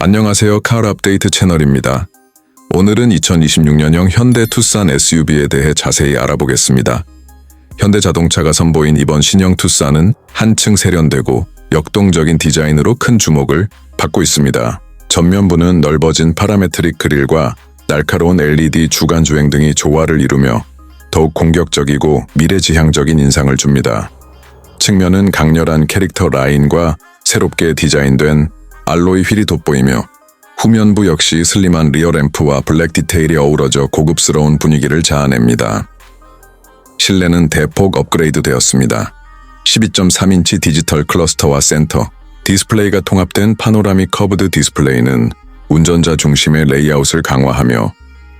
안녕하세요. 카ర్ 업데이트 채널입니다. 오늘은 2026년형 현대 투싼 SUV에 대해 자세히 알아보겠습니다. 현대 자동차가 선보인 이번 신형 투싼은 한층 세련되고 역동적인 디자인으로 큰 주목을 받고 있습니다. 전면부는 넓어진 파라메트릭 그릴과 날카로운 LED 주간 주행 등이 조화를 이루며 더욱 공격적이고 미래지향적인 인상을 줍니다. 측면은 강렬한 캐릭터 라인과 새롭게 디자인된 알로이 휠이 돋보이며 후면부 역시 슬림한 리어 램프와 블랙 디테일이 어우러져 고급스러운 분위기를 자아냅니다. 실내는 대폭 업그레이드 되었습니다. 12.3인치 디지털 클러스터와 센터, 디스플레이가 통합된 파노라믹 커브드 디스플레이는 운전자 중심의 레이아웃을 강화하며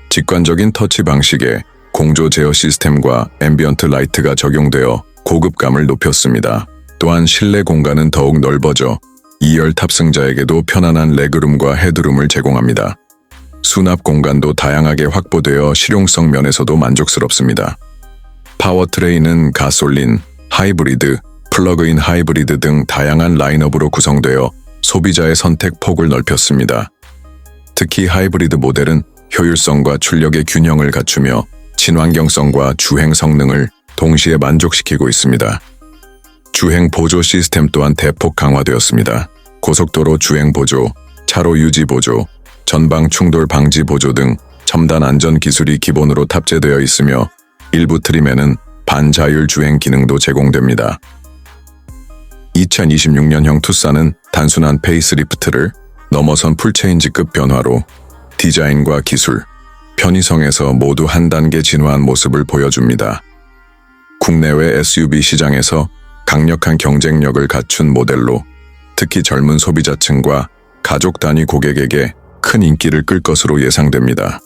직관적인 터치 방식에 공조 제어 시스템과 앰비언트 라이트가 적용되어 고급감을 높였습니다. 또한 실내 공간은 더욱 넓어져 2열 탑승자에게도 편안한 레그룸과 헤드룸을 제공합니다. 수납 공간도 다양하게 확보되어 실용성 면에서도 만족스럽습니다. 파워트레인은 가솔린, 하이브리드, 플러그인 하이브리드 등 다양한 라인업으로 구성되어 소비자의 선택 폭을 넓혔습니다. 특히 하이브리드 모델은 효율성과 출력의 균형을 갖추며 친환경성과 주행 성능을 동시에 만족시키고 있습니다. 주행 보조 시스템 또한 대폭 강화되었습니다. 고속도로 주행 보조, 차로 유지 보조, 전방 충돌 방지 보조 등 첨단 안전 기술이 기본으로 탑재되어 있으며 일부 트림에는 반자율 주행 기능도 제공됩니다. 2026년형 투싼은 단순한 페이스리프트를 넘어선 풀체인지급 변화로 디자인과 기술, 편의성에서 모두 한 단계 진화한 모습을 보여줍니다. 국내외 SUV 시장에서 강력한 경쟁력을 갖춘 모델로 특히 젊은 소비자층과 가족 단위 고객에게 큰 인기를 끌 것으로 예상됩니다.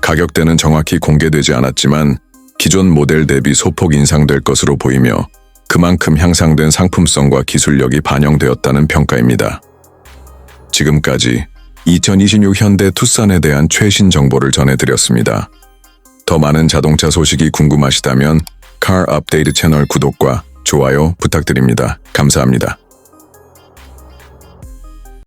가격대는 정확히 공개되지 않았지만 기존 모델 대비 소폭 인상될 것으로 보이며 그만큼 향상된 상품성과 기술력이 반영되었다는 평가입니다. 지금까지 2026 현대 투싼에 대한 최신 정보를 전해드렸습니다. 더 많은 자동차 소식이 궁금하시다면 car 업데이트 채널 구독과 좋아요 부탁드립니다. 감사합니다.